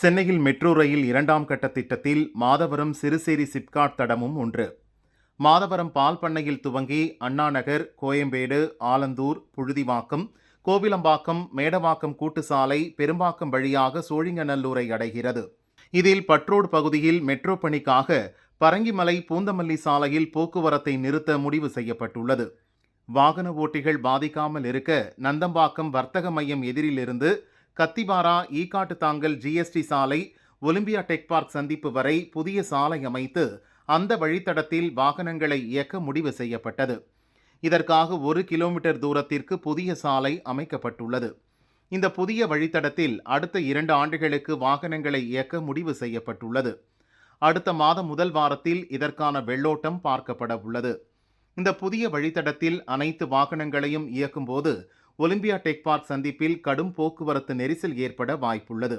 சென்னையில் metro rail இரண்டாம் கட்ட திட்டத்தில் மாதவரம் சிறுசேரி சிப்காட் தடமும் ஒன்று. மாதவரம் பால் பண்ணையில் துவங்கி அண்ணாநகர் கோயம்பேடு ஆலந்தூர் புழுதிவாக்கம் கோவிலம்பாக்கம் மேடவாக்கம் கூட்டுசாலை பெரும்பாக்கம் வழியாக சோழிங்கநல்லூரை அடைகிறது. இதில் பட்ரோடு பகுதியில் மெட்ரோ பணிக்காக பரங்கிமலை பூந்தமல்லி சாலையில் போக்குவரத்தை நிறுத்த முடிவு செய்யப்பட்டுள்ளது. வாகன ஓட்டிகள் பாதிக்காமல் இருக்க நந்தம்பாக்கம் வர்த்தக மையம் எதிரிலிருந்து கத்திபாரா ஈகாட்டு தாங்கல் ஜிஎஸ்டி சாலை ஒலிம்பியா டெக் பார்க் சந்திப்பு வரை புதிய சாலை அமைத்து அந்த வழித்தடத்தில் வாகனங்களை இயக்க முடிவு செய்யப்பட்டது. இதற்காக ஒரு கிலோமீட்டர் தூரத்திற்கு புதிய சாலை அமைக்கப்பட்டுள்ளது. இந்த புதிய வழித்தடத்தில் அடுத்த இரண்டு ஆண்டுகளுக்கு வாகனங்களை இயக்க முடிவு செய்யப்பட்டுள்ளது. அடுத்த மாதம் முதல் வாரத்தில் இதற்கான வெள்ளோட்டம் பார்க்கப்பட உள்ளது இந்த புதிய வழித்தடத்தில் அனைத்து வாகனங்களையும் இயக்கும்போது ஒலிம்பியா டெக் பார்க் சந்திப்பில் கடும் போக்குவரத்து நெரிசல் ஏற்பட வாய்ப்புள்ளது.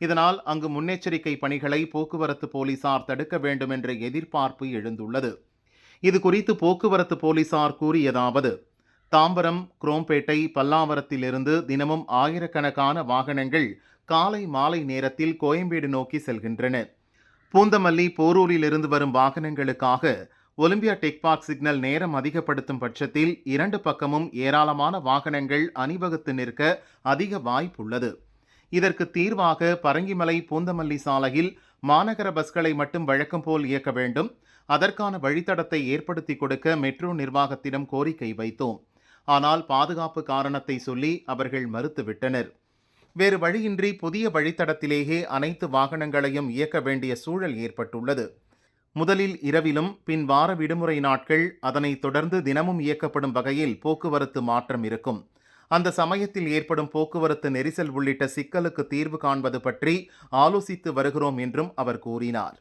இதனால் அங்கு முன்னெச்சரிக்கை பணிகளை போக்குவரத்து போலீசார் தடுக்க வேண்டும் என்ற எதிர்பார்ப்பு எழுந்துள்ளது. இது குறித்து போக்குவரத்து போலீசார் கூறியதாவது தாம்பரம் குரோம்பேட்டை பல்லாவரத்திலிருந்து தினமும் ஆயிரக்கணக்கான வாகனங்கள் காலை மாலை நேரத்தில் கோயம்பேடு நோக்கி செல்கின்றன. பூந்தமல்லி போரூரிலிருந்து வரும் வாகனங்களுக்காக ஒலிம்பியா டெக் பார்க் சிக்னல் நேரம் அதிகப்படுத்தும் பட்சத்தில் இரண்டு பக்கமும் ஏராளமான வாகனங்கள் அணிவகுத்து நிற்க அதிக வாய்ப்புள்ளது. இதற்கு தீர்வாக பரங்கிமலை பூந்தமல்லி சாலையில் மாநகர பஸ்களை மட்டும் வழக்கம் போல் இயக்க வேண்டும். அதற்கான வழித்தடத்தை ஏற்படுத்தி கொடுக்க மெட்ரோ நிர்வாகத்திடம் கோரிக்கை வைத்தோம். ஆனால் பாதுகாப்பு காரணத்தை சொல்லி அவர்கள் மறுத்துவிட்டனர். வேறு வழியின்றி புதிய வழித்தடத்திலேயே அனைத்து வாகனங்களையும் இயக்க வேண்டிய சூழல் ஏற்பட்டுள்ளது. முதலில் இரவிலும் பின் வார விடுமுறை நாட்கள் அதனைத் தொடர்ந்து தினமும் இயக்கப்படும் வகையில் போக்குவரத்து மாற்றம் இருக்கும். அந்த சமயத்தில் ஏற்படும் போக்குவரத்து நெரிசல் உள்ளிட்ட சிக்கலுக்கு தீர்வு காண்பது பற்றி ஆலோசித்து வருகிறோம் என்றும் அவர் கூறினார்.